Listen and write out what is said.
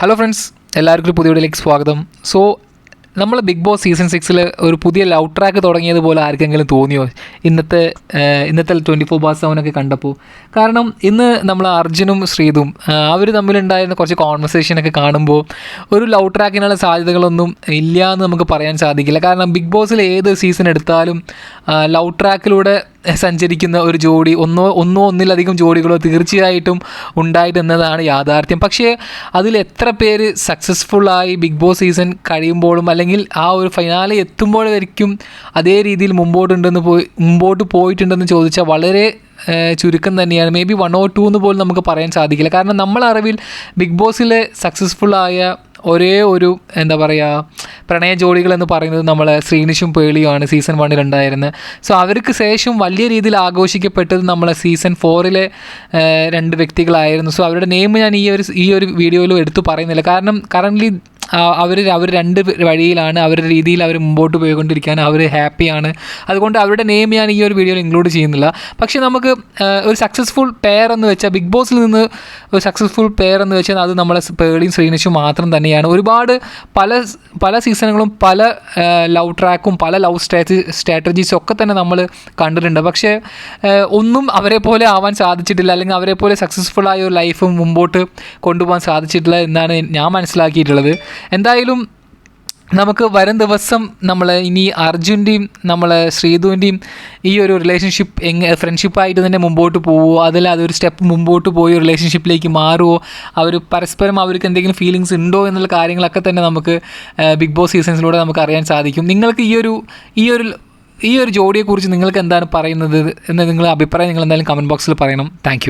Hello friends എല്ലാവർക്കും പുതിയ വീഡിയോയിലേക്ക് സ്വാഗതം. സോ നമ്മൾ ബിഗ് ബോസ് സീസൺ സിക്സിൽ ഒരു പുതിയ ലവ് ട്രാക്ക് തുടങ്ങിയതുപോലെ ആർക്കെങ്കിലും തോന്നിയോ? ഇന്നത്തെ ഇന്നത്തെ ട്വന്റി ഫോർ ബാർ സെവനൊക്കെ കണ്ടപ്പോൾ. കാരണം ഇന്ന് നമ്മൾ അർജുനും ശ്രീതും അവർ തമ്മിലുണ്ടായിരുന്ന കുറച്ച് കോൺവെർസേഷനൊക്കെ കാണുമ്പോൾ ഒരു ലവ് ട്രാക്കിനുള്ള സാധ്യതകളൊന്നും ഇല്ല എന്ന് നമുക്ക് പറയാൻ സാധിക്കില്ല. കാരണം ബിഗ് ബോസിൽ ഏത് സീസൺ എടുത്താലും ലവ് ട്രാക്കിലൂടെ സഞ്ചരിക്കുന്ന ഒരു ജോഡി ഒന്നോ ഒന്നോ ഒന്നിലധികം ജോഡികളോ തീർച്ചയായിട്ടും ഉണ്ടായിട്ടെന്നതാണ് യാഥാർത്ഥ്യം. പക്ഷേ അതിൽ എത്ര പേര് സക്സസ്ഫുള്ളായി ബിഗ് ബോസ് സീസൺ കഴിയുമ്പോഴും അല്ലെങ്കിൽ ആ ഒരു ഫൈനാലെ എത്തുമ്പോഴായിരിക്കും അതേ രീതിയിൽ മുമ്പോട്ടുണ്ടെന്ന് പോയി മുമ്പോട്ട് പോയിട്ടുണ്ടെന്ന് ചോദിച്ചാൽ വളരെ ചുരുക്കം തന്നെയാണ്. Maybe one or two എന്ന് പോലും നമുക്ക് പറയാൻ സാധിക്കില്ല. കാരണം നമ്മളറിവിൽ ബിഗ് ബോസിലെ സക്സസ്ഫുള്ളായ ഒരേ ഒരു എന്താ പറയുക പ്രണയ ജോഡികൾ എന്ന് പറയുന്നത് നമ്മളെ ശ്രീനിഷും പേളിയുമാണ് സീസൺ വണ്ണിൽ ഉണ്ടായിരുന്നത്. സോ അവർക്ക് ശേഷം വലിയ രീതിയിൽ ആഘോഷിക്കപ്പെട്ടത് നമ്മളെ സീസൺ ഫോറിലെ രണ്ട് വ്യക്തികളായിരുന്നു. സോ അവരുടെ നെയിം ഞാൻ ഈ ഒരു ഈ ഒരു വീഡിയോയിലും എടുത്തു പറയുന്നില്ല. കാരണം കറന്റ്ലി അവർ അവർ രണ്ട് വഴിയിലാണ് അവരുടെ രീതിയിൽ അവർ മുമ്പോട്ട് പോയിക്കൊണ്ടിരിക്കാൻ അവർ ഹാപ്പിയാണ്. അതുകൊണ്ട് അവരുടെ നെയിം ഞാൻ ഈ ഒരു വീഡിയോയിൽ ഇൻക്ലൂഡ് ചെയ്യുന്നില്ല. പക്ഷേ നമുക്ക് ഒരു സക്സസ്ഫുൾ പെയർ എന്ന് വെച്ചാൽ ബിഗ് ബോസിൽ നിന്ന് ഒരു സക്സസ്ഫുൾ പെയർ എന്ന് വെച്ചാൽ അത് നമ്മളെ പേളിയും ശ്രീനിഷും മാത്രം തന്നെയാണ്. ഒരുപാട് പല പല സീസണുകളും പല ലവ് ട്രാക്കും പല ലവ് സ്ട്രാറ്റജി സ്ട്രാറ്റജീസും ഒക്കെ തന്നെ നമ്മൾ കണ്ടിട്ടുണ്ട്. പക്ഷേ ഒന്നും അവരെ പോലെ ആവാൻ സാധിച്ചിട്ടില്ല. അല്ലെങ്കിൽ അവരെ പോലെ സക്സസ്ഫുൾ ആയ ഒരു ലൈഫും മുമ്പോട്ട് കൊണ്ടുപോകാൻ സാധിച്ചിട്ടില്ല എന്നാണ് ഞാൻ മനസ്സിലാക്കിയിട്ടുള്ളത്. എന്തായാലും നമുക്ക് വരും ദിവസം നമ്മൾ ഇനി അർജുന്റെയും നമ്മൾ ശ്രീധുവിന്റെയും ഈ ഒരു റിലേഷൻഷിപ്പ് എങ്ങനെ ഫ്രണ്ട്ഷിപ്പായിട്ട് തന്നെ മുമ്പോട്ട് പോവുമോ അതിൽ അതൊരു സ്റ്റെപ്പ് മുമ്പോട്ട് പോയി റിലേഷൻഷിപ്പിലേക്ക് മാറുമോ അവർ പരസ്പരം അവർക്ക് എന്തെങ്കിലും ഫീലിങ്സ് ഉണ്ടോ എന്നുള്ള കാര്യങ്ങളൊക്കെ തന്നെ നമുക്ക് ബിഗ് ബോസ് സീസൺസിലൂടെ നമുക്ക് അറിയാൻ സാധിക്കും. നിങ്ങൾക്ക് ഈ ഒരു ഈ ഒരു ഈ ഒരു ജോഡിയെക്കുറിച്ച് നിങ്ങൾക്ക് എന്താണ് പറയുന്നത്? എന്ന് നിങ്ങളുടെ അഭിപ്രായം നിങ്ങൾ എന്തായാലും കമന്റ് ബോക്സിൽ പറയണം. താങ്ക്